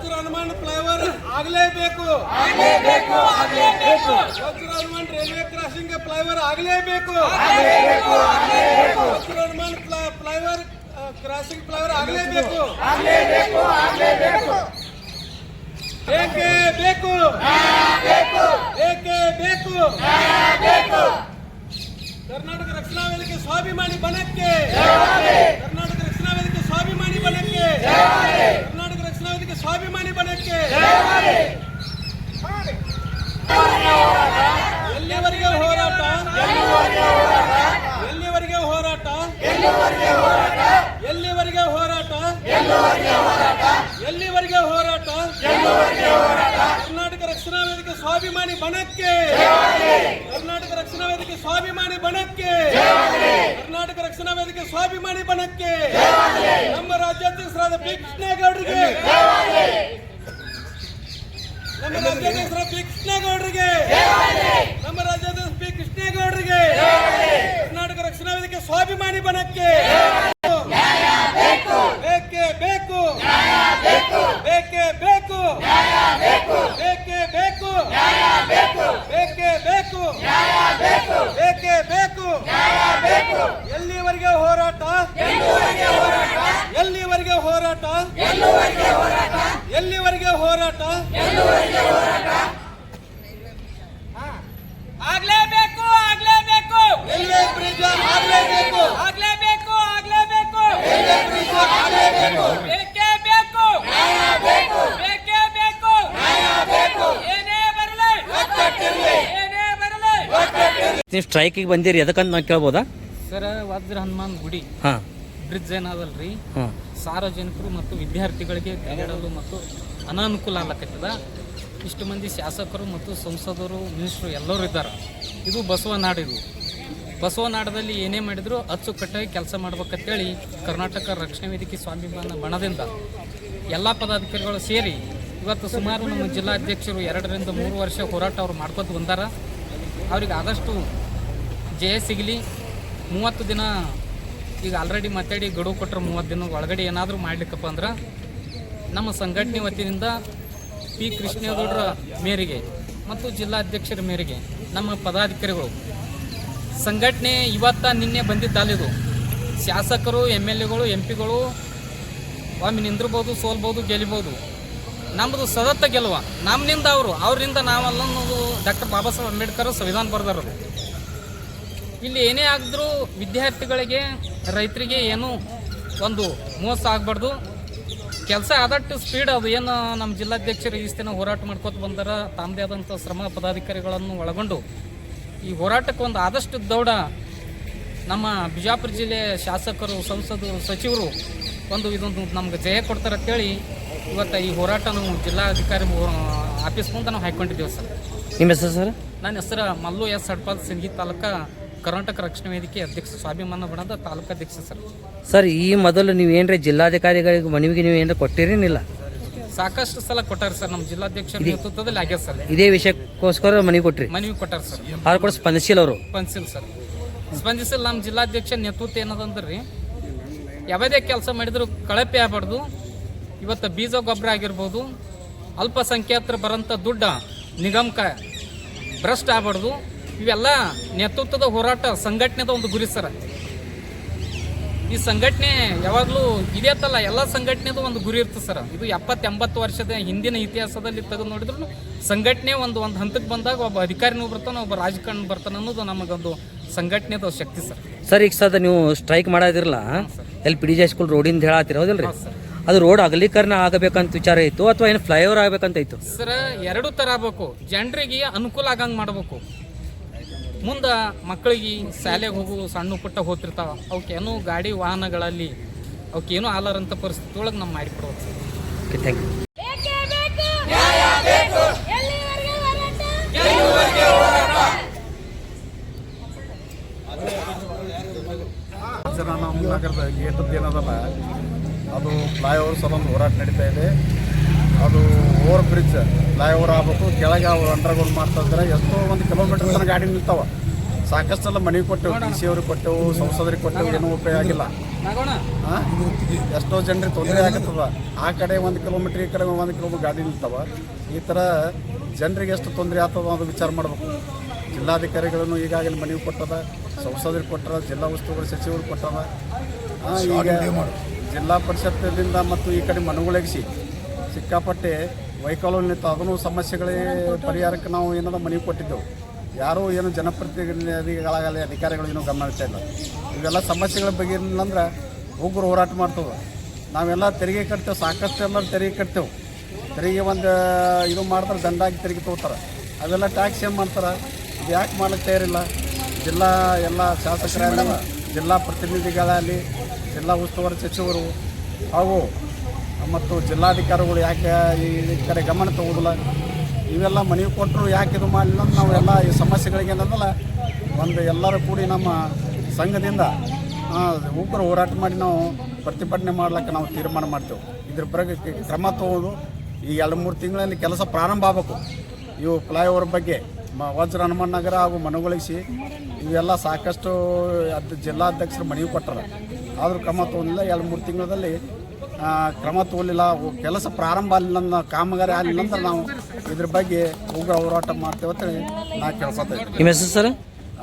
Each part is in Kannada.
ವಜ್ರ ಹನುಮಾನ್ ಫ್ಲೈಓವರ್ ಆಗಲೇಬೇಕು. ವಜ್ರ ಹನುಮಾನ್ ರೈಲ್ವೆ ಕ್ರಾಸಿಂಗ್ ಫ್ಲೈಓವರ್ ಆಗಲೇಬೇಕು. ವಜ್ರ ಹನುಮಾನ್ ಫ್ಲೈಓವರ್ ಕ್ರಾಸಿಂಗ್ ಫ್ಲೈಓವರ್ ಆಗಲೇಬೇಕು. ಏಕೆ ಬೇಕು? ಬೇಕೇ? ಬೇಕು ಕರ್ನಾಟಕ ರಕ್ಷಣಾ ವೇದಿಕೆ ಸ್ವಾಭಿಮಾನಿ ಬಣಕ್ಕೆ. ಕರ್ನಾಟಕ ರಕ್ಷಣಾ ವೇದಿಕೆ ಸ್ವಾಭಿಮಾನಿ ಬಣಕ್ಕೆ. ಕರ್ನಾಟಕ ರಕ್ಷಣಾ ವೇದಿಕೆ ಸ್ವಾಭಿಮಾನಿ ಬಣಕ್ಕೆ ಎಲ್ಲಿವರೆಗೆ ಹೋರಾಟ ಎಲ್ಲಿವರೆಗೆ ಹೋರಾಟ ಎಲ್ಲಿವರೆಗೆ ಹೋರಾಟ ಎಲ್ಲಿವರೆಗೆ ಹೋರಾಟ ಕರ್ನಾಟಕ ರಕ್ಷಣಾ ವೇದಿಕೆ ಸ್ವಾಭಿಮಾನಿ ಬಣಕ್ಕೆ. ಕರ್ನಾಟಕ ರಕ್ಷಣಾ ವೇದಿಕೆ ಸ್ವಾಭಿಮಾನಿ ಬಣಕ್ಕೆ. ಕರ್ನಾಟಕ ರಕ್ಷಣಾ ವೇದಿಕೆ ಸ್ವಾಭಿಮಾನಿ ಬಣಕ್ಕೆ. ನಮ್ಮ ರಾಜ್ಯಾಧ್ಯಕ್ಷರಾದ ಕೃಷ್ಣೇಗೌಡರಿಗೆ. ನಮ್ಮ ರಾಜ್ಯಾಧ್ಯಕ್ಷರ ಪಿ ಕೃಷ್ಣೇಗೌಡರಿಗೆ. ನಮ್ಮ ರಾಜ್ಯಾಧ್ಯಕ್ಷ ಪಿ ಕೃಷ್ಣೇಗೌಡರಿಗೆ. ಕರ್ನಾಟಕ ರಕ್ಷಣಾ ವೇದಿಕೆ ಸ್ವಾಭಿಮಾನಿ ಬಣಕ್ಕೆ ಬೇಕೇ ಬೇಕು ಬೇಕೇ ಬೇಕು ಬೇಕೇ ಬೇಕು ಬೇಕೇ ಬೇಕು ಬೇಕೇ ಬೇಕು ಎಲ್ಲಿವರೆಗೆ ಹೋರಾಟ ಎಲ್ಲಿವರೆಗೆ ಹೋರಾಟ ಎಲ್ಲಿವರೆಗೆ ಹೋರಾಟ ಆಗ್ಲೇಬೇಕು ಆಗ್ಲೇಬೇಕು ರೈಲ್ವೆ ಬ್ರಿಡ್ಜ್ ಆಗಲೇಬೇಕು ಆಗ್ಲೇಬೇಕು ಆಗ್ಲೇಬೇಕು ರೈಲ್ವೆ ಬ್ರಿಡ್ಜ್ ಆಗಲೇಬೇಕು ಬೇಕೇ ಬೇಕು ಬೇಕೇ ಬೇಕು ಏನೇ ಬರಲಿ ಏನೇ ಬರಲಿ ನೀವು ಸ್ಟ್ರೈಕಿಗೆ ಬಂದಿರಿ ಎದಕ್ಕಂತ ನಾವು ಕೇಳ್ಬೋದಾ? ಸರ್ ವಜ್ರ ಹನುಮಾನ್ ಗುಡಿ. ಹಾಂ. ಬ್ರಿಡ್ಜ್ ಏನಾದಲ್ರಿ? ಹಾಂ. ಸಾರ್ವಜನಿಕರು ಮತ್ತು ವಿದ್ಯಾರ್ಥಿಗಳಿಗೆ ಕನ್ನಡರು ಮತ್ತು ಅನಾನುಕೂಲ ಆಗ್ಲಕತ್ತದ. ಇಷ್ಟು ಮಂದಿ ಶಾಸಕರು ಮತ್ತು ಸಂಸದರು ಮಿನಿಸ್ಟ್ರು ಎಲ್ಲರೂ ಇದ್ದಾರೆ. ಇದು ಬಸವ ನಾಡಿದು ಬಸವ ನಾಡದಲ್ಲಿ ಏನೇ ಮಾಡಿದ್ರು ಅಚ್ಚುಕಟ್ಟಾಗಿ ಕೆಲಸ ಮಾಡ್ಬೇಕಂತೇಳಿ ಕರ್ನಾಟಕ ರಕ್ಷಣಾ ವೇದಿಕೆ ಸ್ವಾಭಿಮಾನ ಬಣದಿಂದ ಎಲ್ಲ ಪದಾಧಿಕಾರಿಗಳು ಸೇರಿ ಇವತ್ತು ಸುಮಾರು ನಮ್ಮ ಜಿಲ್ಲಾಧ್ಯಕ್ಷರು ಎರಡರಿಂದ ಮೂರು ವರ್ಷ ಹೋರಾಟ ಅವ್ರು ಮಾಡ್ಕೊತ ಬಂದಾರ. ಅವ್ರಿಗೆ ಆದಷ್ಟು ಜಯ ಸಿಗಲಿ. ಮೂವತ್ತು ದಿನ ಈಗ ಆಲ್ರೆಡಿ ಮಾತಾಡಿ ಗಡುವು ಕೊಟ್ಟರು ಮೂವತ್ತು ದಿನ ಒಳಗಡೆ ಏನಾದರೂ ಮಾಡ್ಲಿಕ್ಕಪ್ಪ ಅಂದ್ರೆ ನಮ್ಮ ಸಂಘಟನೆ ವತಿಯಿಂದ ಪಿ ಕೃಷ್ಣೇಗೌಡರ ಮೇರೆಗೆ ಮತ್ತು ಜಿಲ್ಲಾಧ್ಯಕ್ಷರ ಮೇರೆಗೆ ನಮ್ಮ ಪದಾಧಿಕಾರಿಗಳು ಸಂಘಟನೆ ಇವತ್ತ ನಿನ್ನೆ ಬಂದಿದ್ದಲ್ಲಿದು ಶಾಸಕರು, ಎಂ ಎಲ್ ಎಗಳು, ಎಂ ಪಿಗಳು ಒಮ್ಮೆ ನಿಂದಿರ್ಬೋದು ಸೋಲ್ಬೋದು ಗೆಲ್ಬೋದು ನಮ್ಮದು ಸದತ್ತ ಗೆಲುವ. ನಮ್ಮನಿಂದ ಅವರು, ಅವರಿಂದ ನಾವಲ್ಲ ಡಾಕ್ಟರ್ ಬಾಬಾ ಸಾಹೇಬ್ ಅಂಬೇಡ್ಕರ್ ಸಂವಿಧಾನ ಬರ್ದಾರದು ಇಲ್ಲಿ ಏನೇ ಆಗಿದ್ರೂ ವಿದ್ಯಾರ್ಥಿಗಳಿಗೆ, ರೈತರಿಗೆ ಏನು ಒಂದು ಮೋಸ ಆಗಬಾರ್ದು. ಕೆಲಸ ಆದಷ್ಟು ಸ್ಪೀಡ್ ಅದು. ಏನು ನಮ್ಮ ಜಿಲ್ಲಾಧ್ಯಕ್ಷರು ಈ ದಿನ ಹೋರಾಟ ಮಾಡ್ಕೋತ ಬಂದಾರ. ತಮ್ಮದೇ ಆದಂಥ ಶ್ರಮ ಪದಾಧಿಕಾರಿಗಳನ್ನು ಒಳಗೊಂಡು ಈ ಹೋರಾಟಕ್ಕೆ ಒಂದು ಆದಷ್ಟು ದೌಡ ನಮ್ಮ ಬಿಜಾಪುರ ಜಿಲ್ಲೆಯ ಶಾಸಕರು ಸಂಸದರು ಸಚಿವರು ಒಂದು ಇದೊಂದು ನಮ್ಗೆ ಜಯ ಕೊಡ್ತಾರೆ ಅಂತೇಳಿ ಇವತ್ತು ಈ ಹೋರಾಟ ನಾವು ಜಿಲ್ಲಾಧಿಕಾರಿ ಆಫೀಸ್ ಮುಂದೆ ನಾವು ಹಾಕ್ಕೊಂಡಿದ್ದೇವೆ ಸರ್. ನಿಮ್ಮ ಹೆಸರು ಸರ್? ನನ್ನ ಹೆಸರು ಮಲ್ಲು ಎಸ್ ಸಡ್ಪಾಲ್ ಸಿಂಗಿ ತಾಲೂಕ ಕರ್ನಾಟಕ ರಕ್ಷಣಾ ವೇದಿಕೆ ಅಧ್ಯಕ್ಷ ಸ್ವಾಭಿಮಾನ ಬಣದ ತಾಲೂಕು ಅಧ್ಯಕ್ಷ ಸರ್. ಸರ್ ಈ ಮೊದಲು ನೀವು ಏನ್ರಿ ಜಿಲ್ಲಾಧಿಕಾರಿಗಳಿಗೆ ಮನವಿಗೆ ನೀವು ಏನರ ಕೊಟ್ಟಿರೇನಿಲ್ಲ? ಸಾಕಷ್ಟು ಸಲ ಕೊಟ್ಟಾರ ಸರ್ ನಮ್ಮ ಜಿಲ್ಲಾಧ್ಯಕ್ಷರ ನೇತೃತ್ವದಲ್ಲಿ ಆಗ್ಯದ ಸರ್. ಇದೇ ವಿಷಯಕ್ಕೋಸ್ಕರ ಮನವಿ ಕೊಟ್ರಿ. ಮನವಿ ಕೊಟ್ಟಾರ ಸರ್. ಅವ್ರು ಕೂಡ ಸ್ಪಂದಿಸಿಲ್ಲ ಅವರು. ಸ್ಪಂದಿಸಿಲ್ಲ ಸರ್. ಸ್ಪಂದಿಸಿಲ್ಲ ನಮ್ಮ ಜಿಲ್ಲಾಧ್ಯಕ್ಷ ನೇತೃತ್ವ ಏನದಂದ್ರಿ ಯಾವುದೇ ಕೆಲಸ ಮಾಡಿದ್ರು ಕಳಪೆ ಆಗಬಾರ್ದು. ಇವತ್ತು ಬೀಜ ಗೊಬ್ಬರ ಆಗಿರ್ಬೋದು ಅಲ್ಪಸಂಖ್ಯಾತರು ಬರೋಂಥ ದುಡ್ಡ ನಿಗಮಕ ಭ್ರಷ್ಟ ಆಗಬಾರ್ದು. ಇವೆಲ್ಲ ನೇತೃತ್ವದ ಹೋರಾಟ ಸಂಘಟನೆದ ಒಂದು ಗುರಿ ಸರ್. ಈ ಸಂಘಟನೆ ಯಾವಾಗಲೂ ಇದೇ ತಲ್ಲ ಎಲ್ಲ ಸಂಘಟನೆದು ಒಂದು ಗುರಿ ಇರ್ತದೆ ಸರ್. ಇದು ಎಪ್ಪತ್ತು ಎಂಬತ್ತು ವರ್ಷದ ಹಿಂದಿನ ಇತಿಹಾಸದಲ್ಲಿ ತೆಗೆದು ನೋಡಿದ್ರು ಸಂಘಟನೆ ಒಂದು ಒಂದು ಹಂತಕ್ಕೆ ಬಂದಾಗ ಒಬ್ಬ ಅಧಿಕಾರಿನೂ ಬರ್ತಾನೆ ಒಬ್ಬ ರಾಜಕಾರಣ ಬರ್ತಾನೆ ಅನ್ನೋದು ನಮಗೊಂದು ಸಂಘಟನೆದ ಶಕ್ತಿ ಸರ್. ಸರ್ ಈಗ ಸದ ನೀವು ಸ್ಟ್ರೈಕ್ ಮಾಡೋದಿರಲ್ಲ ಎಲ್ಲಿ ಪಿ ಡಿ ಜೆ ಸ್ಕೂಲ್ ರೋಡಿಂದ ಹೇಳತ್ತೀರ ಹೌದಲ್ರಿ? ಅದು ರೋಡ್ ಅಗಲೀಕರಣ ಆಗಬೇಕಂತ ವಿಚಾರ ಇತ್ತು ಅಥವಾ ಏನು ಫ್ಲೈಓವರ್ ಆಗಬೇಕಂತ ಇತ್ತು? ಸರ್ ಎರಡು ಥರ ಆಗಬೇಕು. ಜನರಿಗೆ ಅನುಕೂಲ ಆಗಂಗೆ ಮಾಡಬೇಕು. ಮುಂದೆ ಮಕ್ಕಳಿಗೆ ಶಾಲೆಗೆ ಹೋಗು ಸಣ್ಣ ಪುಟ್ಟ ಹೋಗ್ತಿರ್ತಾವ ಅವಕ್ಕೇನು ಗಾಡಿ ವಾಹನಗಳಲ್ಲಿ ಅವಕ್ಕೇನು ಆಲಾರಂಥ ಪರಿಸ್ಥಿತಿ ಒಳಗೆ ನಾವು ಮಾಡಿಕೊಡ್ಬೇಕು. ಸರ್ ಓಕೆ ಥ್ಯಾಂಕ್ ಯು ಬೇಕೇ? ಬೇಕು. ಎಲ್ಲಿವರೆಗೆ ಹೋರಾಟ? ಪಂಚನಾಮ ನಗರದ ಗೇಟದ್ದು ಏನದಲ್ಲ ಅದು ಫ್ಲೈಓವರ್ ಸಲೊಂದು ಹೋರಾಟ ನಡೀತಾ ಇದೆ. ಅದು ಓವರ್ ಬ್ರಿಡ್ಜ್ ಫ್ಲೈಓವರ್ ಆಗಬೇಕು ಕೆಳಗೆ ಅವ್ರು ಅಂಡರ್ಗ್ರೌಂಡ್ ಮಾಡ್ತಾ ಇದ್ದಾರೆ. ಎಷ್ಟೋ ಒಂದು ಕಿಲೋಮೀಟರ್ ತನಕ ಗಾಡಿ ನಿಲ್ತಾವ. ಸಾಕಷ್ಟೆಲ್ಲ ಮನೆಗೆ ಕೊಟ್ಟೆವು ಡಿ ಸಿ ಅವ್ರಿಗೆ ಕೊಟ್ಟೆವು ಸಂಸದರಿಗೆ ಕೊಟ್ಟೆವು ಏನೂ ಉಪಯೋಗ ಆಗಿಲ್ಲ. ಹಾಂ ಎಷ್ಟೋ ಜನರಿಗೆ ತೊಂದರೆ ಆಗತ್ತದ ಆ ಕಡೆ ಒಂದು ಕಿಲೋಮೀಟ್ರ್ ಈ ಕಡೆ ಒಂದು ಕಿಲೋಮೀಟ್ರ್ ಗಾಡಿ ನಿಲ್ತಾವ. ಈ ಥರ ಜನರಿಗೆ ಎಷ್ಟು ತೊಂದರೆ ಆಗ್ತದ ಅದು ವಿಚಾರ ಮಾಡಬೇಕು. ಜಿಲ್ಲಾಧಿಕಾರಿಗಳನ್ನು ಈಗಾಗಲೇ ಮನವಿ ಕೊಟ್ಟದ ಸಂಸದರಿಗೆ ಕೊಟ್ಟರ ಜಿಲ್ಲಾ ಉಸ್ತುವಾರಿ ಸಚಿವರು ಕೊಟ್ಟದ ಈಗ ಜಿಲ್ಲಾ ಪರಿಷತ್ತಿನಿಂದ ಮತ್ತು ಈ ಕಡೆ ಮನವೊಳಗಿಸಿ ಸಿಕ್ಕಾಪಟ್ಟೆ ವೈಕಾಲೋನಿ ನಿಂತು ಅದನ್ನು ಸಮಸ್ಯೆಗಳೇ ಪರಿಹಾರಕ್ಕೆ ನಾವು ಏನದ ಮನವಿ ಕೊಟ್ಟಿದ್ದೆವು. ಯಾರೂ ಏನು ಜನಪ್ರತಿನಿಧಿಗಳಾಗಲಿ ಅಧಿಕಾರಿಗಳು ಏನೂ ಗಮನ ಹರಿಸ್ತಾ ಇಲ್ಲ. ಇವೆಲ್ಲ ಸಮಸ್ಯೆಗಳ ಬಗ್ಗೆ ಏನಿಲ್ಲಂದ್ರೆ ಉಗ್ರ ಹೋರಾಟ ಮಾಡ್ತವೆ. ನಾವೆಲ್ಲ ತೆರಿಗೆ ಕಟ್ತೇವೆ, ಸಾಕಷ್ಟು ಎಲ್ಲ ತೆರಿಗೆ ಕಟ್ತೇವೆ. ತೆರಿಗೆ ಒಂದು ಇದು ಮಾಡಿದ್ರೆ ದಂಡಾಗಿ ತೆರಿಗೆ ತೊಗೋತಾರೆ. ಅವೆಲ್ಲ ಟ್ಯಾಕ್ಸ್ ಏನು ಮಾಡ್ತಾರೆ? ಇದು ಯಾಕೆ ಮಾಡ್ಲಿಕ್ಕೆ ತಯಾರಿಲ್ಲ? ಜಿಲ್ಲಾ ಎಲ್ಲ ಶಾಸಕರಾಗಲಿ, ಜಿಲ್ಲಾ ಪ್ರತಿನಿಧಿಗಳಾಗಲಿ, ಜಿಲ್ಲಾ ಉಸ್ತುವಾರಿ ಸಚಿವರು ಹಾಗೂ ಮತ್ತು ಜಿಲ್ಲಾಧಿಕಾರಿಗಳು ಯಾಕೆ ಈ ಕಡೆ ಗಮನ ತಗೋದಿಲ್ಲ ಇವೆಲ್ಲ ಮನವಿ ಕೊಟ್ಟರು ಯಾಕೆ ಇದು ಮಾಡಲಿಲ್ಲ ನಾವೆಲ್ಲ ಈ ಸಮಸ್ಯೆಗಳಿಗೆ ಏನಂದಲ್ಲ ಒಂದು ಎಲ್ಲರೂ ಕೂಡಿ ನಮ್ಮ ಸಂಘದಿಂದ ಉಗ್ರ ಹೋರಾಟ ಮಾಡಿ ನಾವು ಪ್ರತಿಭಟನೆ ಮಾಡ್ಲಿಕ್ಕೆ ನಾವು ತೀರ್ಮಾನ ಮಾಡ್ತೇವೆ. ಇದ್ರ ಬಗ್ಗೆ ಕ್ರಮ ತಗೋದು ಈ ಎರಡು ಮೂರು ತಿಂಗಳಲ್ಲಿ ಕೆಲಸ ಪ್ರಾರಂಭ ಆಗಬೇಕು. ಇವು ಫ್ಲೈಓವರ್ ಬಗ್ಗೆ ಮ, ವಜ್ರ ಹನುಮಾನ್ ನಗರ ಹಾಗೂ ಮನಗೊಳಿಸಿ ಇವೆಲ್ಲ ಸಾಕಷ್ಟು ಅದು ಜಿಲ್ಲಾಧ್ಯಕ್ಷರು ಮನವಿ ಕೊಟ್ಟರು. ಆದರೂ ಕ್ರಮ ತೊಗೊಂಡಿಲ್ಲ. ಎರಡು ಮೂರು ತಿಂಗಳಲ್ಲಿ ಕ್ರಮ ತೋಲಿಲ್ಲ ಕೆಲಸ ಪ್ರಾರಂಭ ಆಗಲಿಲ್ಲ ಅನ್ನೋ ಕಾಮಗಾರಿ ಆಗಲಿಲ್ಲ ಅಂದ್ರೆ ನಾವು ಇದ್ರ ಬಗ್ಗೆ ಉಗ್ರ ಹೋರಾಟ ಮಾಡ್ತೇವೆ ಅಂತೇಳಿ ನಾ ಕೆಲಸ ಇದ್ದೀನಿ. ನಿಮ್ಮ ಹೆಸರು ಸರ್?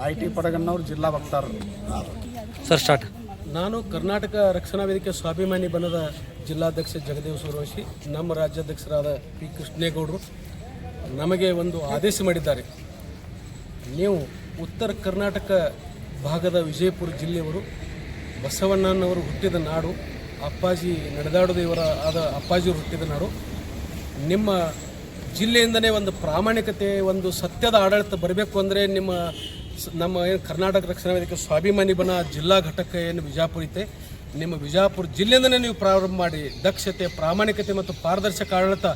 ಐ ಟಿ ಪಡಗನ್ನವ್ರು ಜಿಲ್ಲಾ ವಕ್ತಾರರು ಸರ್ ಸ್ಟಾರ್ಟ್. ನಾನು ಕರ್ನಾಟಕ ರಕ್ಷಣಾ ವೇದಿಕೆ ಸ್ವಾಭಿಮಾನಿ ಬಣದ ಜಿಲ್ಲಾಧ್ಯಕ್ಷ ಜಗದೇವ್ ಸೂರ್ಯವಂಶಿ ನಮ್ಮ ರಾಜ್ಯಾಧ್ಯಕ್ಷರಾದ ಪಿ ಕೃಷ್ಣೇಗೌಡರು ನಮಗೆ ಒಂದು ಆದೇಶ ಮಾಡಿದ್ದಾರೆ. ನೀವು ಉತ್ತರ ಕರ್ನಾಟಕ ಭಾಗದ ವಿಜಯಪುರ ಜಿಲ್ಲೆಯವರು ಬಸವಣ್ಣನವರು ಹುಟ್ಟಿದ ನಾಡು ಅಪ್ಪಾಜಿ ನಡೆದಾಡೋದು ಇವರ ಆದ ಅಪ್ಪಾಜಿ ಹುಟ್ಟಿದ ನಾಡು ನಿಮ್ಮ ಜಿಲ್ಲೆಯಿಂದನೇ ಒಂದು ಪ್ರಾಮಾಣಿಕತೆ, ಒಂದು ಸತ್ಯದ ಆಡಳಿತ ಬರಬೇಕು ಅಂದರೆ ನಿಮ್ಮ ನಮ್ಮ ಏನು ಕರ್ನಾಟಕ ರಕ್ಷಣಾ ವೇದಿಕೆ ಸ್ವಾಭಿಮಾನಿ ಬನ ಜಿಲ್ಲಾ ಘಟಕ ಏನು ವಿಜಾಪುರ ಐತೆ, ನಿಮ್ಮ ವಿಜಾಪುರ ಜಿಲ್ಲೆಯಿಂದನೇ ನೀವು ಪ್ರಾರಂಭ ಮಾಡಿ, ದಕ್ಷತೆ, ಪ್ರಾಮಾಣಿಕತೆ ಮತ್ತು ಪಾರದರ್ಶಕ ಆಡಳಿತ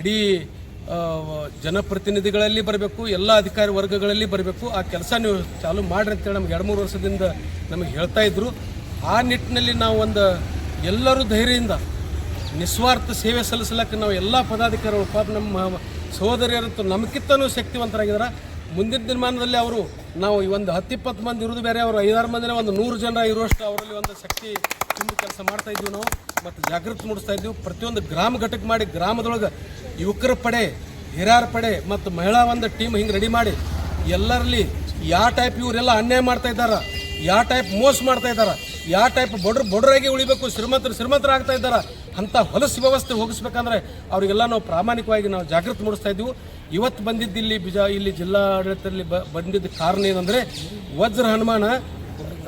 ಇಡೀ ಜನಪ್ರತಿನಿಧಿಗಳಲ್ಲಿ ಬರಬೇಕು, ಎಲ್ಲ ಅಧಿಕಾರಿ ವರ್ಗಗಳಲ್ಲಿ ಬರಬೇಕು. ಆ ಕೆಲಸ ನೀವು ಚಾಲು ಮಾಡಿರಿ ಅಂತೇಳಿ ನಮ್ಗೆ ಎರಡು ಮೂರು ವರ್ಷದಿಂದ ನಮಗೆ ಹೇಳ್ತಾ ಇದ್ರು. ಆ ನಿಟ್ಟಿನಲ್ಲಿ ನಾವು ಒಂದು ಎಲ್ಲರೂ ಧೈರ್ಯದಿಂದ ನಿಸ್ವಾರ್ಥ ಸೇವೆ ಸಲ್ಲಿಸಲಕ್ಕೆ ನಾವು ಎಲ್ಲ ಪದಾಧಿಕಾರಿಗಳು, ಪಾಪ ನಮ್ಮ ಸಹೋದರಿಯರಂತೂ ನಮಗಿಂತನೂ ಶಕ್ತಿವಂತರಾಗಿದ್ದಾರೆ. ಮುಂದಿನ ದಿನಮಾನದಲ್ಲಿ ಅವರು ನಾವು ಈ ಒಂದು ಹತ್ತಿಪ್ಪತ್ತು ಮಂದಿ ಇರೋದು ಬೇರೆ, ಅವರು ಐದಾರು ಮಂದಿನ ಒಂದು ನೂರು ಜನ ಇರುವಷ್ಟು ಅವರಲ್ಲಿ ಒಂದು ಶಕ್ತಿ ತುಂಬ ಕೆಲಸ ಮಾಡ್ತಾ ಇದ್ವಿ ನಾವು. ಮತ್ತು ಜಾಗೃತಿ ಮೂಡಿಸ್ತಾ ಇದ್ವಿ ಪ್ರತಿಯೊಂದು ಗ್ರಾಮ ಘಟಕ ಮಾಡಿ ಗ್ರಾಮದೊಳಗೆ ಯುವಕರ ಪಡೆ, ಹಿರಿಯರ ಪಡೆ ಮತ್ತು ಮಹಿಳಾ ಒಂದು ಟೀಮ್ ಹಿಂಗೆ ರೆಡಿ ಮಾಡಿ ಎಲ್ಲರಲ್ಲಿ ಯಾವ ಟೈಪ್ ಇವರೆಲ್ಲ ಅನ್ಯಾಯ ಮಾಡ್ತಾ ಇದ್ದಾರ? ಯಾವ ಟೈಪ್ ಮೋಸ ಮಾಡ್ತಾ ಇದ್ದಾರೆ? ಯಾವ ಟೈಪ್ ಬಡ್ರ ಬಡ್ರಾಗಿ ಉಳಿಬೇಕು ಶ್ರೀಮಂತರು ಶ್ರೀಮಂತರು ಆಗ್ತಾ ಇದ್ದಾರೆ? ಅಂಥ ಹೊಲಸು ವ್ಯವಸ್ಥೆ ಹೋಗಿಸ್ಬೇಕಂದ್ರೆ ಅವರಿಗೆಲ್ಲ ನಾವು ಪ್ರಾಮಾಣಿಕವಾಗಿ ನಾವು ಜಾಗೃತಿ ಮೂಡಿಸ್ತಾ ಇದ್ದೀವಿ. ಇವತ್ತು ಬಂದಿದ್ದು ಇಲ್ಲಿ ಬಿಜ ಇಲ್ಲಿ ಜಿಲ್ಲಾಡಳಿತದಲ್ಲಿ ಬ ಬಂದಿದ್ದ ಕಾರಣ ಏನಂದರೆ ವಜ್ರ ಹನುಮಾನ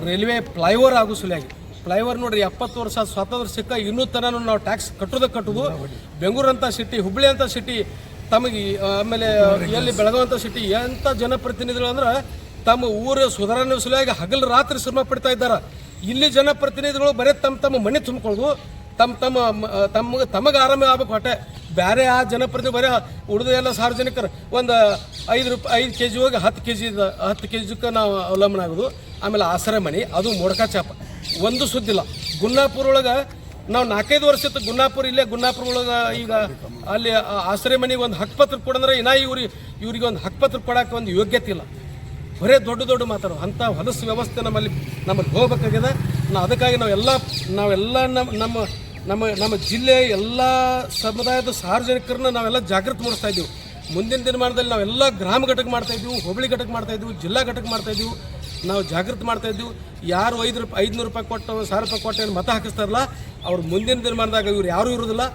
ರೈಲ್ವೆ ಫ್ಲೈಓವರ್ ಆಗೋ ಸಲುವಾಗಿ. ಫ್ಲೈಓವರ್ ನೋಡಿರಿ ಎಪ್ಪತ್ತು ವರ್ಷ ಸ್ವಾತಂತ್ರ್ಯ ಸಿಕ್ಕ ಇನ್ನೂ ತನಕ ನಾವು ಟ್ಯಾಕ್ಸ್ ಕಟ್ಟೋದ ಕಟ್ಟುವುದು ಬೆಂಗಳೂರಂಥ ಅಂತ ಸಿಟಿ ಹುಬ್ಬಳ್ಳಿ ಅಂತ ಸಿಟಿ ತಮಗೆ ಆಮೇಲೆ ಎಲ್ಲಿ ಬೆಳಗಾವಂಥ ಸಿಟಿ ಎಂಥ ಜನಪ್ರತಿನಿಧಿಗಳು ಅಂದ್ರೆ ತಮ್ಮ ಊರ ಸುಧಾರಣೆ ಸಲುವಾಗಿ ಹಗಲು ರಾತ್ರಿ ಶ್ರಮ ಪಡ್ತಾ ಇದ್ದಾರೆ. ಇಲ್ಲಿ ಜನಪ್ರತಿನಿಧಿಗಳು ಬರೀ ತಮ್ಮ ತಮ್ಮ ಮನೆ ತುಂಬಿಕೊಳ್ಳೋದು ತಮ್ಮ ತಮ್ಮ, ತಮಗೆ ತಮಗೆ ಆರಾಮ ಆಗ್ಬೇಕು ಹೊಟ್ಟೆ. ಬೇರೆ ಆ ಜನಪ್ರತಿನಿಧಿ ಬರೀ ಉಳಿದ ಎಲ್ಲ ಸಾರ್ವಜನಿಕರು ಒಂದು ಐದು ರೂಪಾಯಿ ಐದು ಕೆ ಜಿ ಹೋಗಿ ಹತ್ತು ಕೆ ಜಿ ಹತ್ತು ಕೆ ಜಿಗೆ ನಾವು ಅವಲಂಬನೆ ಆಗೋದು. ಆಮೇಲೆ ಆಸರೆ ಮನೆ, ಅದು ಮೊಡಕ ಚಾಪ. ಒಂದು ಸುದ್ದಿಲ್ಲ. ಗುನ್ನಾಪುರ ಒಳಗೆ ನಾವು ನಾಲ್ಕೈದು ವರ್ಷ ಇತ್ತು ಗುನ್ನಾಪುರ ಇಲ್ಲೇ. ಗುನ್ನಾಪುರ ಒಳಗೆ ಈಗ ಅಲ್ಲಿ ಆಸರೆ ಮನೆಗೆ ಒಂದು ಹಕ್ಕಪತ್ರ ಕೊಡಂದ್ರೆ ಇನ್ನ ಇವ್ರಿಗೆ ಇವ್ರಿಗೆ ಒಂದು ಹಕ್ಕಪತ್ರ ಕೊಡೋಕೆ ಒಂದು ಯೋಗ್ಯತೆ ಇಲ್ಲ. ಬರೇ ದೊಡ್ಡ ದೊಡ್ಡ ಮಾತಾಡೋ ಅಂಥ ಹೊಲಸು ವ್ಯವಸ್ಥೆ ನಮ್ಮಲ್ಲಿ ನಮಗೆ ಹೋಗ್ಬೇಕಾಗಿದೆ. ನಾವು ಅದಕ್ಕಾಗಿ ನಾವೆಲ್ಲ ನಾವೆಲ್ಲ ನಮ್ಮ ನಮ್ಮ ನಮ್ಮ ನಮ್ಮ ಜಿಲ್ಲೆ ಎಲ್ಲ ಸಮುದಾಯದ ಸಾರ್ವಜನಿಕರನ್ನ ನಾವೆಲ್ಲ ಜಾಗೃತಿ ಮೂಡಿಸ್ತಾ ಇದ್ದೀವಿ. ಮುಂದಿನ ದಿನಮಾನದಲ್ಲಿ ನಾವೆಲ್ಲ ಗ್ರಾಮ ಘಟಕ ಮಾಡ್ತಾ ಇದ್ದೀವಿ, ಹೋಬಳಿ ಘಟಕ ಮಾಡ್ತಾ ಇದ್ದೀವಿ, ಜಿಲ್ಲಾ ಘಟಕ ಮಾಡ್ತಾ ಇದ್ದೀವಿ. ನಾವು ಜಾಗೃತಿ ಮಾಡ್ತಾ ಇದ್ದೀವಿ. ಯಾರು ಐದು ರೂಪಾಯಿ ಐದುನೂರು ರೂಪಾಯಿ ಕೊಟ್ಟು ಸಾವಿರ ರೂಪಾಯಿ ಕೊಟ್ಟು ಏನು ಮತ ಹಾಕಿಸ್ತಾರಲ್ಲ, ಅವ್ರು ಮುಂದಿನ ದಿನಮಾನದಾಗ ಇವ್ರು ಯಾರೂ ಇರೋದಿಲ್ಲ.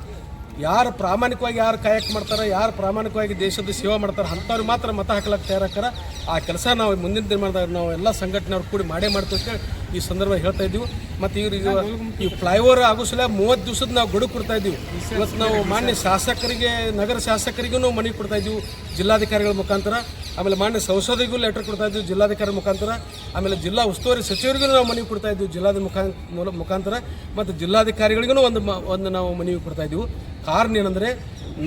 ಯಾರು ಪ್ರಾಮಾಣಿಕವಾಗಿ ಯಾರು ಕಾಯಕ ಮಾಡ್ತಾರೆ, ಯಾರು ಪ್ರಾಮಾಣಿಕವಾಗಿ ದೇಶದ ಸೇವೆ ಮಾಡ್ತಾರೆ, ಅಂಥವ್ರು ಮಾತ್ರ ಮತ ಹಾಕ್ಲಕ್ಕೆ ತಯಾರಾಕ್ಕಾರ ಆ ಕೆಲಸ ನಾವು ಮುಂದಿನ ದಿನಮಾನದಾಗ ನಾವು ಎಲ್ಲ ಸಂಘಟನೆಯವ್ರು ಕೂಡಿ ಮಾಡೇ ಮಾಡ್ತೇವೆ ಈ ಸಂದರ್ಭ ಹೇಳ್ತಾ ಇದ್ದೀವಿ. ಮತ್ತು ಇವ್ರಿಗೆ ಈ ಫ್ಲೈಓವರ್ ಆಗೋ ಸಲ ಮೂವತ್ತು ದಿವಸದ ನಾವು ಗಡುವು ಕೊಡ್ತಾ ಇದ್ದೀವಿ. ಇವತ್ತು ನಾವು ಮಾನ್ಯ ಶಾಸಕರಿಗೆ, ನಗರ ಶಾಸಕರಿಗೂ ನಾವು ಮನವಿ ಕೊಡ್ತಾ ಇದ್ದೀವಿ ಜಿಲ್ಲಾಧಿಕಾರಿಗಳ ಮುಖಾಂತರ. ಆಮೇಲೆ ಮಾನ್ಯ ಸಂಸದಿಗೂ ಲೆಟರ್ ಕೊಡ್ತಾ ಇದ್ದೀವಿ ಜಿಲ್ಲಾಧಿಕಾರಿ ಮುಖಾಂತರ. ಆಮೇಲೆ ಜಿಲ್ಲಾ ಉಸ್ತುವಾರಿ ಸಚಿವರಿಗೂ ನಾವು ಮನವಿ ಕೊಡ್ತಾ ಇದ್ದೀವಿ ಜಿಲ್ಲಾದ ಮುಖಾಂತರ. ಮತ್ತು ಜಿಲ್ಲಾಧಿಕಾರಿಗಳಿಗೂ ಒಂದು ಒಂದು ನಾವು ಮನವಿ ಕೊಡ್ತಾ ಇದ್ದೀವಿ. ಕಾರಣ ಏನಂದರೆ,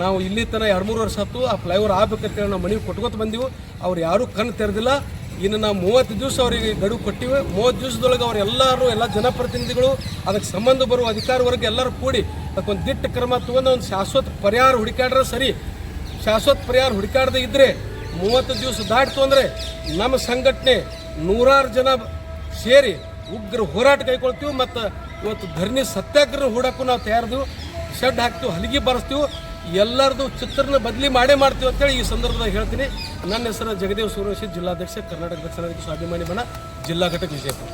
ನಾವು ಇಲ್ಲಿ ತನಕ ಎರಡು ಮೂರು ವರ್ಷ ಹತ್ತು ಆ ಫ್ಲೈಓವರ್ ಆಗ್ಬೇಕಂತೇಳಿ ನಾವು ಮನೆಗೆ ಕೊಟ್ಕೊತ ಬಂದೀವಿ. ಅವ್ರು ಯಾರೂ ಕಣ್ಣು ತೆರೆದಿಲ್ಲ. ಇನ್ನು ನಾವು ಮೂವತ್ತು ದಿವಸ ಅವರಿಗೆ ಗಡುವು ಕೊಟ್ಟಿವೆ. ಮೂವತ್ತು ದಿವಸದೊಳಗೆ ಅವರೆಲ್ಲರೂ ಎಲ್ಲ ಜನಪ್ರತಿನಿಧಿಗಳು, ಅದಕ್ಕೆ ಸಂಬಂಧ ಬರುವ ಅಧಿಕಾರ ವರ್ಗ ಎಲ್ಲರೂ ಕೂಡಿ ಅದಕ್ಕೊಂದು ದಿಟ್ಟ ಕ್ರಮ ತಗೊಂಡು ಒಂದು ಶಾಶ್ವತ ಪರಿಹಾರ ಹುಡುಕಾಡ್ರೆ ಸರಿ. ಶಾಶ್ವತ ಪರಿಹಾರ ಹುಡುಕಾಡದೆ ಇದ್ದರೆ ಮೂವತ್ತು ದಿವಸ ದಾಟಿತು ಅಂದರೆ ನಮ್ಮ ಸಂಘಟನೆ ನೂರಾರು ಜನ ಸೇರಿ ಉಗ್ರ ಹೋರಾಟ ಕೈಗೊಳ್ತೀವಿ. ಮತ್ತು ಇವತ್ತು ಧರಣಿ ಸತ್ಯಾಗ್ರಹ ಹೂಡಕ್ಕೂ ನಾವು ತಯಾರಿದೀವಿ. ಶೆಡ್ ಹಾಕ್ತೀವಿ, ಹಲಗಿ ಬರೆಸ್ತೀವಿ, ಎಲ್ಲರದು ಚಿತ್ರನ ಬದಲಿ ಮಾಡೇ ಮಾಡ್ತೀವಿ ಅಂತೇಳಿ ಈ ಸಂದರ್ಭದಾಗ ಹೇಳ್ತೀನಿ. ನನ್ನ ಹೆಸರು ಜಗದೇವ್ ಸೂರ್ಯಶಿ ಜಿಲ್ಲಾಧ್ಯಕ್ಷ ಕರ್ನಾಟಕ ದಕ್ಷಿಣ ಸ್ವಾಭಿಮಾನಿ ಬಣ ಜಿಲ್ಲಾ ಘಟಕ ವಿಜಯಪುರ.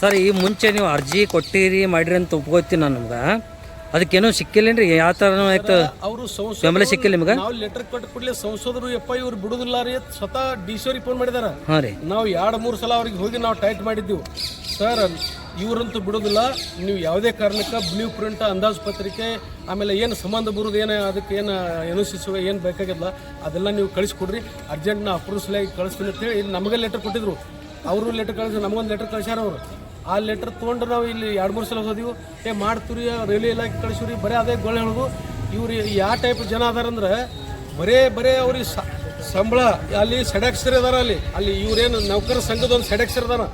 ಸರ್, ಈ ಮುಂಚೆ ನೀವು ಅರ್ಜಿ ಕೊಟ್ಟಿರಿ, ಮಾಡಿರಿ ಅಂತ ಒಪ್ಕೋತೀನಿ ನಾನು ನಿಮ್ಗೆ. ಅದಕ್ಕೇನೋ ಸಿಕ್ಕಿಲ್ಲೇನ್ರಿ? ಯಾವ ಥರ ಆಯ್ತು? ಅವರು ಬೆಂಬಲ ಸಿಕ್ಕಿಲ್ಲ ನಿಮ್ಗೆ? ನಾವು ಲೆಟರ್ ಕೊಟ್ಟು ಕೂಡಲೇ ಸಂಸದರು ಯಪ್ಪ ಇವ್ರು ಬಿಡುದಿಲ್ಲ ರೀ ಸ್ವತಃ ಡಿ ಸಿ ಅವ್ರಿಗೆ ಫೋನ್ ಮಾಡಿದಾರ. ಹಾಂ ರೀ. ನಾವು ಎರಡು ಮೂರು ಸಲ ಅವ್ರಿಗೆ ಹೋಗಿ ನಾವು ಟೈಟ್ ಮಾಡಿದ್ದೆವು. ಸರ್ ಇವರಂತೂ ಬಿಡೋದಿಲ್ಲ. ನೀವು ಯಾವುದೇ ಕಾರಣಕ್ಕೆ ಬ್ಲೂ ಪ್ರಿಂಟ್ ಅಂದಾಜು ಪತ್ರಿಕೆ ಆಮೇಲೆ ಏನು ಸಂಬಂಧ ಬರೋದು ಏನು ಅದಕ್ಕೆ ಏನು ಶಿಶು ಏನು ಬೇಕಾಗಿಲ್ಲ ಅದೆಲ್ಲ ನೀವು ಕಳಿಸ್ಕೊಡ್ರಿ. ಅರ್ಜೆಂಟ್ ನಾ ಅಪ್ರೂವ್ ಸಲುವಾಗಿ ಕಳಿಸ್ತೀನಿ ಅಂತೇಳಿ ನಮಗೆ ಲೆಟರ್ ಕೊಟ್ಟಿದ್ರು. ಅವರು ಲೆಟರ್ ಕಳಿಸಿ ನಮಗೊಂದು ಲೆಟರ್ ಕಳಿಸ್ಯಾರ ಅವರು. ಆ ಲೆಟ್ರ್ ತೊಗೊಂಡು ನಾವು ಇಲ್ಲಿ ಎರಡು ಮೂರು ಸಲ ಹೋದಿವು. ಏ ಮಾಡ್ತೀರಿ ರೈಲ್ವೆ ಇಲಾಖೆ ಕಳಿಸ್ರಿ ಬರೀ ಅದೇ ಗೊಳೆ ಹೇಳೋದು. ಇವ್ರು ಯಾವ ಟೈಪ್ ಜನ ಅದಾರಂದ್ರೆ ಬರೇ ಬರೇ ಅವ್ರಿಗೆ ಸಂಬಳ, ಅಲ್ಲಿ ಸೆಡೆಕ್ಸರ್ ಅದಾರ ಅಲ್ಲಿ. ಅಲ್ಲಿ ಇವ್ರೇನು ನೌಕರ ಸಂಘದ ಒಂದು ಸೆಡೆಕ್ಸರ್ ಇದಾರ.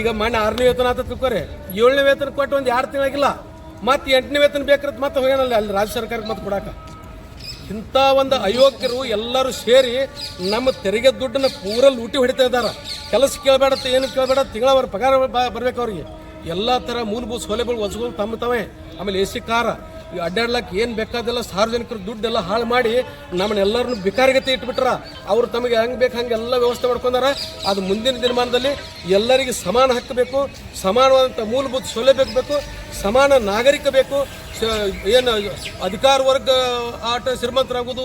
ಈಗ ಮೊನ್ನೆ ಆರನೇ ವೇತನ ಆತ ತಿಳ್ಕೊರಿ. ಏಳನೇ ವೇತನ ಕೊಟ್ಟು ಒಂದು ಎರಡು ತಿಂಗಳಾಗಿಲ್ಲ. ಮತ್ತೆ ಎಂಟನೇ ವೇತನ ಬೇಕಿರತ್ತೆ ಮತ್ತೆ ಹೋಗ್ಯಾನಲ್ಲ ಅಲ್ಲಿ ರಾಜ್ಯ ಸರ್ಕಾರಕ್ಕೆ ಮತ್ತೆ ಕೊಡಾಕ. ಇಂಥ ಒಂದು ಅಯೋಗ್ಯರು ಎಲ್ಲರೂ ಸೇರಿ ನಮ್ಮ ತೆರಿಗೆ ದುಡ್ಡನ್ನ ಪೂರ ಲೂಟಿ ಹೊಡಿತಾ ಇದ್ದಾರೆ. ಕೆಲಸ ಕೇಳಬೇಡ ಏನು ಕೇಳಬೇಡ, ತಿಂಗಳ ಅವ್ರ ಪಗಾರ ಬರ್ಬೇಕು ಅವ್ರಿಗೆ. ಎಲ್ಲ ಥರ ಮೂಲಭೂತ ಸೌಲಭ್ಯಗಳು ಒಸಗಳು ತಮ್ಮ ತವೇ. ಆಮೇಲೆ ಎ ಸಿ ಕಾರ ಅಡ್ಡಾಡ್ಲಕ್ಕೆ ಏನು ಬೇಕಾದೆಲ್ಲ ಸಾರ್ವಜನಿಕರ ದುಡ್ಡೆಲ್ಲ ಹಾಳು ಮಾಡಿ ನಮ್ಮನ್ನೆಲ್ಲರನ್ನು ಬಿಕಾರಿಗತೆ ಇಟ್ಬಿಟ್ರ. ಅವ್ರು ತಮಗೆ ಹೆಂಗೆ ಬೇಕು ಹಂಗೆ ಎಲ್ಲ ವ್ಯವಸ್ಥೆ ಮಾಡ್ಕೊಂಡಾರ. ಅದು ಮುಂದಿನ ದಿನಮಾನದಲ್ಲಿ ಎಲ್ಲರಿಗೆ ಸಮಾನ ಹಕ್ಕು ಬೇಕು. ಸಮಾನವಾದಂಥ ಮೂಲಭೂತ ಸೌಲಭ್ಯ ಬೇಕು. ಸಮಾನ ನಾಗರಿಕ ಬೇಕು. ಏನು, ಅಧಿಕಾರ ವರ್ಗ ಆಟ ಶ್ರೀಮಂತರಾಗೋದು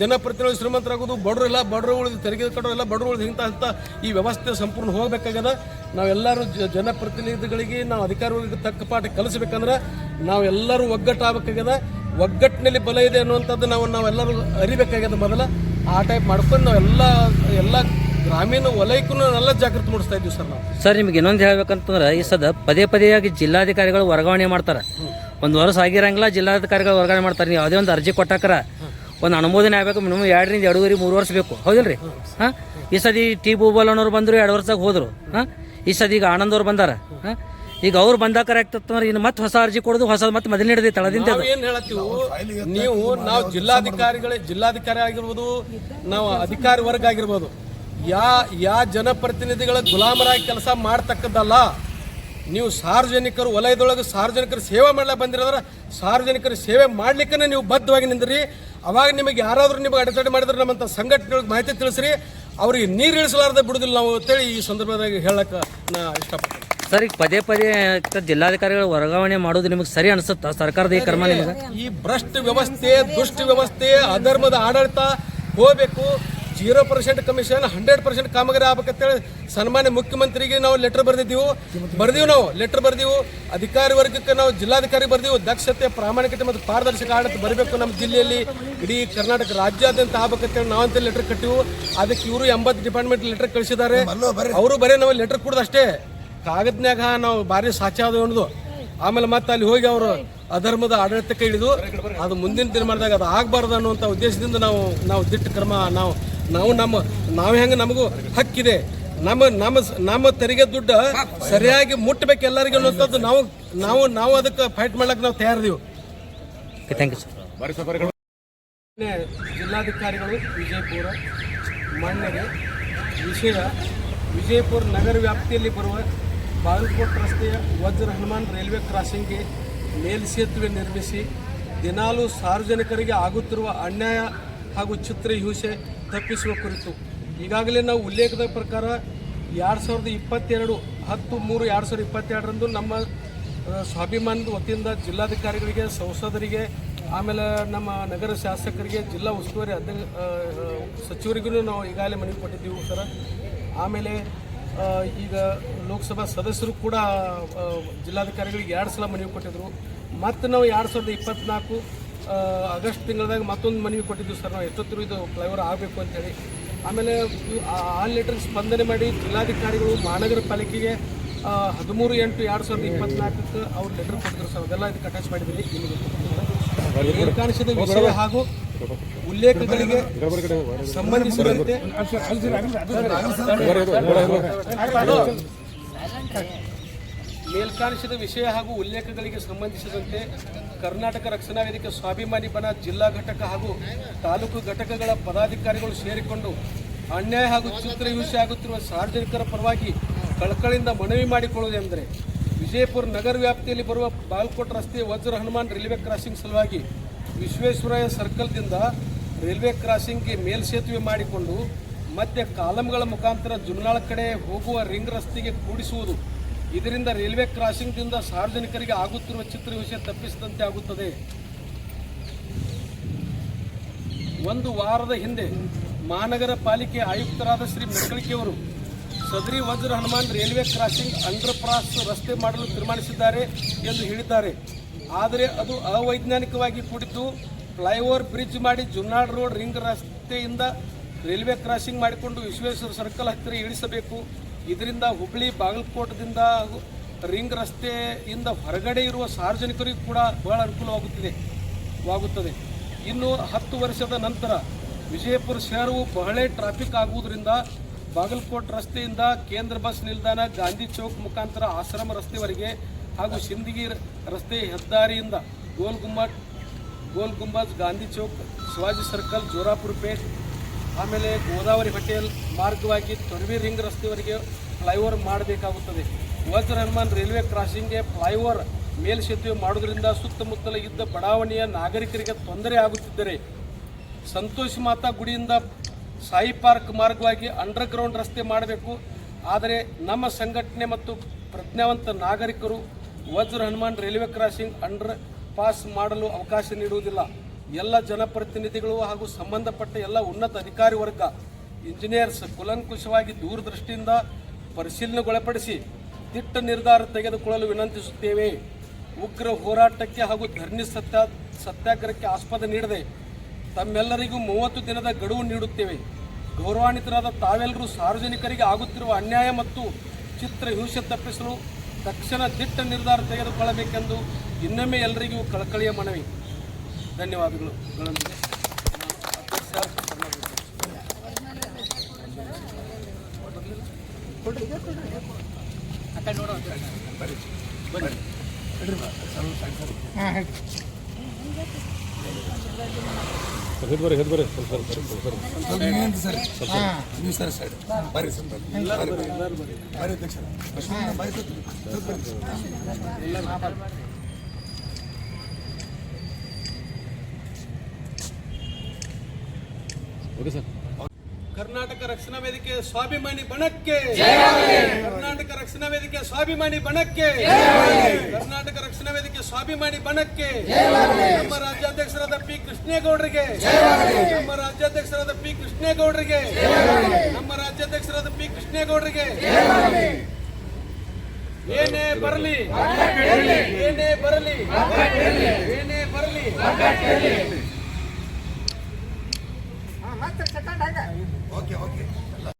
ಜನಪ್ರತಿನಿಧಿ ಶ್ರೀಮಂತರಾಗೋದು ಬಡವರು ಇಲ್ಲ ಬಡವರು ಉಳಿದು ತೆರಿಗೆ ಕಟ್ಟೋ ಎಲ್ಲ ಬಡವರು ಉಳಿದು ಇಂಥ ಅಂಥ ಈ ವ್ಯವಸ್ಥೆ ಸಂಪೂರ್ಣ ಹೋಗಬೇಕಾಗ್ಯದ. ನಾವೆಲ್ಲರೂ ಜನಪ್ರತಿನಿಧಿಗಳಿಗೆ ನಾವು ಅಧಿಕಾರ ತಕ್ಕ ಪಾಠ ಕಲಿಸ್ಬೇಕಂದ್ರೆ ನಾವೆಲ್ಲರೂ ಒಗ್ಗಟ್ಟಾಗಬೇಕಾಗ್ಯದ. ಒಗ್ಗಟ್ಟಿನಲ್ಲಿ ಬಲ ಇದೆ ಅನ್ನುವಂಥದ್ದು ನಾವು, ನಾವೆಲ್ಲರೂ ಅರಿಬೇಕಾಗ್ಯದ ಮೊದಲ. ಆ ಟೈಪ್ ಮಾಡ್ಕೊಂಡು ನಾವೆಲ್ಲ, ಎಲ್ಲ ಗ್ರಾಮೀಣ ವಲಯಕ್ಕೂ ಎಲ್ಲ ಜಾಗೃತಿ ಮೂಡಿಸ್ತಾ ಇದ್ದೀವಿ ಸರ್ ನಾವು. ಸರ್ ನಿಮ್ಗೆ ಇನ್ನೊಂದು ಹೇಳ್ಬೇಕಂತಂದ್ರೆ ಈ ಸದ ಪದೇ ಪದೇಯಾಗಿ ಜಿಲ್ಲಾಧಿಕಾರಿಗಳು ವರ್ಗಾವಣೆ ಮಾಡ್ತಾರೆ. ಒಂದು ವರ್ಷ ಆಗಿರಂಗಿಲ್ಲ ಜಿಲ್ಲಾಧಿಕಾರಿಗಳು ವರ್ಗಾವಣೆ ಮಾಡ್ತಾರೆ. ನೀವು ಯಾವುದೇ ಒಂದು ಅರ್ಜಿ ಕೊಟ್ಟಾಕರ ಒಂದು ಅನುಮೋದನೆ ಆಗಬೇಕು ಮಿನಿಮಮ್ ಎರಡರಿಂದ ಎರಡೂವರೆ ಮೂರು ವರ್ಷ ಬೇಕು. ಹೌದಿಲ್ರಿ? ಹಾಂ? ಈ ಸದಿ ಟಿ ಬೂಬಲ್ ಅನ್ನೋರು ಬಂದರು ಎರಡು ವರ್ಷದಾಗ ಹೋದರು. ಹಾಂ? ಈ ಸದಿ ಈಗ ಆನಂದ್ ಅವ್ರು ಬಂದಾರ. ಹಾಂ? ಈಗ ಅವ್ರು ಬಂದಾಕರ ಆಗ್ತಂದ್ರೆ ಇನ್ನು ಮತ್ತೆ ಹೊಸ ಅರ್ಜಿ ಕೊಡೋದು ಹೊಸ ಮತ್ತೆ ಮೊದಲು ಹಿಡಿದು ತಳದಿಂದ ಏನು ಹೇಳ್ತೀವಿ ನೀವು ನಾವು ಜಿಲ್ಲಾಧಿಕಾರಿಗಳೇ ಜಿಲ್ಲಾಧಿಕಾರಿ ಆಗಿರ್ಬೋದು ನಾವು ಅಧಿಕಾರಿ ವರ್ಗ ಆಗಿರ್ಬೋದು ಯಾ ಯಾ ಜನಪ್ರತಿನಿಧಿಗಳ ಗುಲಾಮರಾಗಿ ಕೆಲಸ ಮಾಡ್ತಕ್ಕದ್ದಲ್ಲ ನೀವು ಸಾರ್ವಜನಿಕರು ವಲಯದೊಳಗೆ ಸಾರ್ವಜನಿಕರ ಸೇವೆ ಮಾಡಲಿಕ್ಕೆ ಬಂದಿರೋದ್ರೆ ಸಾರ್ವಜನಿಕರ ಸೇವೆ ಮಾಡ್ಲಿಕ್ಕೆ ನೀವು ಬದ್ಧವಾಗಿ ನಿಂದ್ರಿ. ಅವಾಗ ನಿಮಗೆ ಯಾರಾದರೂ ನಿಮಗೆ ಅಡೆತಡೆ ಮಾಡಿದ್ರೆ ನಮ್ಮಂಥ ಸಂಘಟನೆಗಳಿಗೆ ಮಾಹಿತಿ ತಿಳಿಸ್ರಿ. ಅವ್ರಿಗೆ ನೀರು ಇಳಿಸಲಾರ್ದೆ ಬಿಡುದಿಲ್ಲ ನಾವು ಅಂತೇಳಿ ಈ ಸಂದರ್ಭದಾಗ ಹೇಳಕ್ಕೆ ನಾ ಇಷ್ಟಪಡ್ತೀನಿ. ಸರ್ ಈಗ ಪದೇ ಪದೇ ಜಿಲ್ಲಾಧಿಕಾರಿಗಳು ವರ್ಗಾವಣೆ ಮಾಡೋದು ನಿಮಗೆ ಸರಿ ಅನಿಸುತ್ತಾ? ಸರ್ಕಾರದ ಈ ಕ್ರಮ ನಿಮಗೆ? ಈ ಭ್ರಷ್ಟ ವ್ಯವಸ್ಥೆ ದುಷ್ಟ ವ್ಯವಸ್ಥೆ ಅಧರ್ಮದ ಆಡಳಿತ ಹೋಗ್ಬೇಕು. Zero percent commission hundred percent ಕಾಮಗಾರಿ ಆಗ್ಬೇಕಂತೇಳಿ ಸನ್ಮಾನ್ಯ ಮುಖ್ಯಮಂತ್ರಿಗೆ ನಾವು ಲೆಟರ್ ಬರೆದಿದ್ದೀವಿ. ಬರ್ದೀವಿ ನಾವು ಲೆಟರ್ ಬರ್ದೀವಿ. ಅಧಿಕಾರಿ ವರ್ಗಕ್ಕೆ ನಾವು ಜಿಲ್ಲಾಧಿಕಾರಿ ಬರ್ದೀವಿ. ದಕ್ಷತೆ ಪ್ರಾಮಾಣಿಕತೆ ಮತ್ತು ಪಾರದರ್ಶಕ ಆಡಳಿತ ಬರಬೇಕು ನಮ್ಮ ಜಿಲ್ಲೆಯಲ್ಲಿ. ಇಡೀ ಕರ್ನಾಟಕ ರಾಜ್ಯಾದ್ಯಂತ ಆಗ್ಬೇಕಂತೇಳಿ ನಾವಂತ ಲೆಟರ್ ಕಟ್ಟಿವು. ಅದಕ್ಕೆ ಇವರು ಎಂಬತ್ತು ಡಿಪಾರ್ಟ್ಮೆಂಟ್ ಲೆಟರ್ ಕಳಿಸಿದ್ದಾರೆ. ಅವರು ಬರೀ ನಾವು ಲೆಟರ್ ಕೊಡೋದು ಅಷ್ಟೇ. ಕಾಗದ್ನ್ಯಾಗ ನಾವು ಭಾರಿ ಸಾಚ ಅದು ಅನ್ನೋದು. ಆಮೇಲೆ ಮತ್ತೆ ಅಲ್ಲಿ ಹೋಗಿ ಅವರು ಅಧರ್ಮದ ಆಡಳಿತಕ್ಕೆ ಇಳಿದು ಅದು ಮುಂದಿನ ದಿನಮಾನದಾಗ ಅದು ಆಗಬಾರ್ದು ಅನ್ನುವಂಥ ಉದ್ದೇಶದಿಂದ ನಾವು ನಾವು ದಿಟ್ಟ ಕ್ರಮ ನಾವು ನಾವು ನಮ್ಮ ನಾವು ಹೆಂಗೆ ನಮಗೂ ಹಕ್ಕಿದೆ. ನಮ್ಮ ನಮ್ಮ ನಮ್ಮ ತೆರಿಗೆ ದುಡ್ಡು ಸರಿಯಾಗಿ ಮುಟ್ಟಬೇಕು ಎಲ್ಲರಿಗೂ ಅನ್ನುವಂಥದ್ದು ನಾವು ನಾವು ನಾವು ಅದಕ್ಕೆ ಫೈಟ್ ಮಾಡ್ಲಿಕ್ಕೆ ನಾವು ತಯಾರಿದೀವಿ. ಓಕೆ ಥ್ಯಾಂಕ್ ಯು ಸರ್ ಮಾನ್ಯ ಜಿಲ್ಲಾಧಿಕಾರಿಗಳು ವಿಜಯಪುರ ಮಣ್ಣಿಗೆ ವಿಷಯ ವಿಜಯಪುರ ನಗರ ವ್ಯಾಪ್ತಿಯಲ್ಲಿ ಬರುವ ಬಾಗಲಕೋಟ್ ರಸ್ತೆಯ ವಜ್ರ ಹನುಮಾನ್ ರೈಲ್ವೆ ಕ್ರಾಸಿಂಗ್ಗೆ ಮೇಲ್ಸೇತುವೆ ನಿರ್ಮಿಸಿ ದಿನಾಲೂ ಸಾರ್ವಜನಿಕರಿಗೆ ಆಗುತ್ತಿರುವ ಅನ್ಯಾಯ ಹಾಗೂ ಚಿತ್ರಹಿಂಸೆ ತಪ್ಪಿಸುವ ಕುರಿತು. ಈಗಾಗಲೇ ನಾವು ಉಲ್ಲೇಖದ ಪ್ರಕಾರ ಎರಡು ಸಾವಿರದ ಇಪ್ಪತ್ತೆರಡು ಹತ್ತು ಮೂರು ಎರಡು ಸಾವಿರದ ಇಪ್ಪತ್ತೆರಡರಂದು ನಮ್ಮ ಸ್ವಾಭಿಮಾನದ ವತಿಯಿಂದ ಜಿಲ್ಲಾಧಿಕಾರಿಗಳಿಗೆ ಸಂಸದರಿಗೆ ಆಮೇಲೆ ನಮ್ಮ ನಗರ ಶಾಸಕರಿಗೆ ಜಿಲ್ಲಾ ಉಸ್ತುವಾರಿ ಅಧ್ಯಕ್ಷ ಸಚಿವರಿಗೂ ನಾವು ಈಗಾಗಲೇ ಮನವಿ ಕೊಟ್ಟಿದ್ದೀವಿ ಸರ. ಆಮೇಲೆ ಈಗ ಲೋಕಸಭಾ ಸದಸ್ಯರು ಕೂಡ ಜಿಲ್ಲಾಧಿಕಾರಿಗಳಿಗೆ ಎರಡು ಸಲ ಮನವಿ ಕೊಟ್ಟಿದ್ರು. ಮತ್ತು ನಾವು ಎರಡು ಸಾವಿರದ ಇಪ್ಪತ್ನಾಲ್ಕು ಆ, ಆಗಸ್ಟ್ ತಿಂಗಳದಾಗ ಮತ್ತೊಂದು ಮನವಿ ಕೊಟ್ಟಿದ್ದೀವಿ ಸರ್, ನಾವು ಎಷ್ಟೊತ್ತಿರು ಇದು ಫ್ಲೈಓವರ್ ಆಗಬೇಕು ಅಂತೇಳಿ. ಆಮೇಲೆ ಆ- ಲೆಟರ್ ಸ್ಪಂದನೆ ಮಾಡಿ ಜಿಲ್ಲಾಧಿಕಾರಿಗಳು ಮಹಾನಗರ ಪಾಲಿಕೆಗೆ ಹದಿಮೂರು ಎಂಟು ಎರಡು ಸಾವಿರದ ಇಪ್ಪತ್ನಾಲ್ಕಕ್ಕೆ ಅವ್ರು ಲೆಟರ್ ಕೊಟ್ಟಿದ್ರು ಸರ್, ಅದೆಲ್ಲ ಇದಕ್ಕೆ ಅಟ್ಯಾಚ್ ಮಾಡಿದ್ದೀನಿ ಮೇಲ್ಕಾಣಿಸಿದ ವಿಷಯ ಹಾಗೂ ಉಲ್ಲೇಖಗಳಿಗೆ ಸಂಬಂಧಿಸಿದಂತೆ ಮೇಲ್ಕಾಣಿಸಿದ ವಿಷಯ ಹಾಗೂ ಉಲ್ಲೇಖಗಳಿಗೆ ಸಂಬಂಧಿಸಿದಂತೆ ಕರ್ನಾಟಕ ರಕ್ಷಣಾ ವೇದಿಕೆ ಸ್ವಾಭಿಮಾನಿ ಬನ ಜಿಲ್ಲಾ ಘಟಕ ಹಾಗೂ ತಾಲೂಕು ಘಟಕಗಳ ಪದಾಧಿಕಾರಿಗಳು ಸೇರಿಕೊಂಡು ಅನ್ಯಾಯ ಹಾಗೂ ಚಿತ್ರ ಹಿಂಸೆ ಆಗುತ್ತಿರುವ ಸಾರ್ವಜನಿಕರ ಪರವಾಗಿ ಕಳಕಳಿಯಿಂದ ಮನವಿ ಮಾಡಿಕೊಳ್ಳುವುದೆಂದರೆ ವಿಜಯಪುರ ನಗರ ವ್ಯಾಪ್ತಿಯಲ್ಲಿ ಬರುವ ಬಾಲ್ಕೋಟ್ ರಸ್ತೆ ವಜ್ರ ಹನುಮಾನ್ ರೈಲ್ವೆ ಕ್ರಾಸಿಂಗ್ ಸಲುವಾಗಿ ವಿಶ್ವೇಶ್ವರಯ್ಯ ಸರ್ಕಲ್ದಿಂದ ರೈಲ್ವೆ ಕ್ರಾಸಿಂಗ್ಗೆ ಮೇಲ್ಸೇತುವೆ ಮಾಡಿಕೊಂಡು ಮತ್ತೆ ಕಾಲಂಗಳ ಮುಖಾಂತರ ಜುಮ್ನಾಳ ಕಡೆ ಹೋಗುವ ರಿಂಗ್ ರಸ್ತೆಗೆ ಕೂಡಿಸುವುದು ಇದರಿಂದ ರೈಲ್ವೆ ಕ್ರಾಸಿಂಗ್ದಿಂದ ಸಾರ್ವಜನಿಕರಿಗೆ ಆಗುತ್ತಿರುವ ಚಿತ್ರ ವಿಷಯ ತಪ್ಪಿಸಿದಂತೆ ಆಗುತ್ತದೆ. ಒಂದು ವಾರದ ಹಿಂದೆ ಮಹಾನಗರ ಪಾಲಿಕೆ ಆಯುಕ್ತರಾದ ಶ್ರೀ ಮೆಕ್ಕಳಿಕೆಯವರು ಸದರಿ ವಜ್ರ ಹನುಮಾನ್ ರೈಲ್ವೆ ಕ್ರಾಸಿಂಗ್ ಅಂಡರ್ ರಸ್ತೆ ಮಾಡಲು ತೀರ್ಮಾನಿಸಿದ್ದಾರೆ ಎಂದು ಹೇಳಿದ್ದಾರೆ. ಆದರೆ ಅದು ಅವೈಜ್ಞಾನಿಕವಾಗಿ ಕೂಡಿದ್ದು ಫ್ಲೈಓವರ್ ಬ್ರಿಡ್ಜ್ ಮಾಡಿ ಜುನ್ನಾಡ್ ರೋಡ್ ರಿಂಗ್ ರಸ್ತೆಯಿಂದ ರೈಲ್ವೆ ಕ್ರಾಸಿಂಗ್ ಮಾಡಿಕೊಂಡು ವಿಶ್ವೇಶ್ವರ ಸರ್ಕಲ್ ಹತ್ತಿರ ಇಳಿಸಬೇಕು. ಇದರಿಂದ ಹುಬ್ಬಳ್ಳಿ ಬಾಗಲಕೋಟದಿಂದ ರಿಂಗ್ ರಸ್ತೆಯಿಂದ ಹೊರಗಡೆ ಇರುವ ಸಾರ್ವಜನಿಕರಿಗೂ ಕೂಡ ಬಹಳ ಅನುಕೂಲವಾಗುತ್ತಿದೆ, ವಾಗುತ್ತದೆ. ಇನ್ನು ಹತ್ತು ವರ್ಷದ ನಂತರ ವಿಜಯಪುರ ಶಹರವು ಬಹಳ ಟ್ರಾಫಿಕ್ ಆಗುವುದರಿಂದ ಬಾಗಲಕೋಟ್ ರಸ್ತೆಯಿಂದ ಕೇಂದ್ರ ಬಸ್ ನಿಲ್ದಾಣ, ಗಾಂಧಿ ಚೌಕ್ ಮುಖಾಂತರ ಆಶ್ರಮ ರಸ್ತೆವರೆಗೆ ಹಾಗೂ ಸಿಂದಗಿ ರಸ್ತೆ ಹೆದ್ದಾರಿಯಿಂದ ಗೋಲ್ ಗುಮ್ಮಟ್ ಗೋಲ್ ಗುಂಬಜ್ ಗಾಂಧಿ ಚೌಕ್, ಶಿವಾಜಿ ಸರ್ಕಲ್ ಜೋರಾಪುರ ಪೇಟ್ ಆಮೇಲೆ ಗೋದಾವರಿ ಹೋಟೆಲ್ ಮಾರ್ಗವಾಗಿ ತೊಡವಿ ರಿಂಗ್ ರಸ್ತೆವರೆಗೆ ಫ್ಲೈಓವರ್ ಮಾಡಬೇಕಾಗುತ್ತದೆ. ವಜ್ರ ಹನುಮಾನ್ ರೈಲ್ವೆ ಕ್ರಾಸಿಂಗ್ಗೆ ಫ್ಲೈಓವರ್ ಮೇಲ್ಸೇತುವೆ ಮಾಡೋದರಿಂದ ಸುತ್ತಮುತ್ತಲ ಇದ್ದ ಬಡಾವಣೆಯ ನಾಗರಿಕರಿಗೆ ತೊಂದರೆ ಆಗುತ್ತಿದ್ದರೆ ಸಂತೋಷ್ ಮಾತಾ ಗುಡಿಯಿಂದ ಸಾಯಿ ಪಾರ್ಕ್ ಮಾರ್ಗವಾಗಿ ಅಂಡರ್ಗ್ರೌಂಡ್ ರಸ್ತೆ ಮಾಡಬೇಕು. ಆದರೆ ನಮ್ಮ ಸಂಘಟನೆ ಮತ್ತು ಪ್ರಜ್ಞಾವಂತ ನಾಗರಿಕರು Vajra Hanuman railway crossing underpass ಮಾಡಲು ಅವಕಾಶ ನೀಡುವುದಿಲ್ಲ. ಎಲ್ಲ ಜನಪ್ರತಿನಿಧಿಗಳು ಹಾಗೂ ಸಂಬಂಧಪಟ್ಟ ಎಲ್ಲ ಉನ್ನತ ಅಧಿಕಾರಿ ವರ್ಗ ಇಂಜಿನಿಯರ್ಸ್ ಕುಲಂಕುಷವಾಗಿ ದೂರದೃಷ್ಟಿಯಿಂದ ಪರಿಶೀಲನೆಗೊಳಪಡಿಸಿ ದಿಟ್ಟ ನಿರ್ಧಾರ ತೆಗೆದುಕೊಳ್ಳಲು ವಿನಂತಿಸುತ್ತೇವೆ. ಉಗ್ರ ಹೋರಾಟಕ್ಕೆ ಹಾಗೂ ಧರಣಿ ಸತ್ಯ, ಸತ್ಯಾಗ್ರಹಕ್ಕೆ ಆಸ್ಪದ ನೀಡದೆ ತಮ್ಮೆಲ್ಲರಿಗೂ ಮೂವತ್ತು ದಿನದ ಗಡುವು ನೀಡುತ್ತೇವೆ. ಗೌರವಾನ್ವಿತರಾದ ತಾವೆಲ್ಲರೂ ಸಾರ್ವಜನಿಕರಿಗೆ ಆಗುತ್ತಿರುವ ಅನ್ಯಾಯ ಮತ್ತು ಚಿತ್ರ ಹಿಂಸೆ ತಪ್ಪಿಸಲು ತಕ್ಷಣ ದಿಟ್ಟ ನಿರ್ಧಾರ ತೆಗೆದುಕೊಳ್ಳಬೇಕೆಂದು ಇನ್ನೊಮ್ಮೆ ಎಲ್ಲರಿಗೂ ಕಳಕಳಿಯ ಮನವಿ. ಧನ್ಯವಾದಗಳು ಗಳೊಂದಿಗೆ ನಾನು ಅಧ್ಯಕ್ಷ ಸನ್ಮಾನಿಸುತ್ತೇನೆ. ಕರ್ನಾಟಕ ರಕ್ಷಣಾ ವೇದಿಕೆ ಸ್ವಾಭಿಮಾನಿ ಬಣಕ್ಕೆ. ಕರ್ನಾಟಕ ರಕ್ಷಣಾ ವೇದಿಕೆ ಸ್ವಾಭಿಮಾನಿ ಬಣಕ್ಕೆ. ಕರ್ನಾಟಕ ರಕ್ಷಣಾ ವೇದಿಕೆ ಸ್ವಾಭಿಮಾನಿ ಬಣಕ್ಕೆ. ನಮ್ಮ ರಾಜ್ಯಾಧ್ಯಕ್ಷರಾದ ಪಿ ಕೃಷ್ಣೇಗೌಡರಿಗೆ. ನಮ್ಮ ರಾಜ್ಯಾಧ್ಯಕ್ಷರಾದ ಪಿ ಕೃಷ್ಣೇಗೌಡರಿಗೆ. ನಮ್ಮ ರಾಜ್ಯಾಧ್ಯಕ್ಷರಾದ ಪಿ ಕೃಷ್ಣೇಗೌಡರಿಗೆ. ಏನೇ ಬರಲಿ. ಏನೇ ಬರಲಿ. ಏನೇ ಬರಲಿ. Okay okay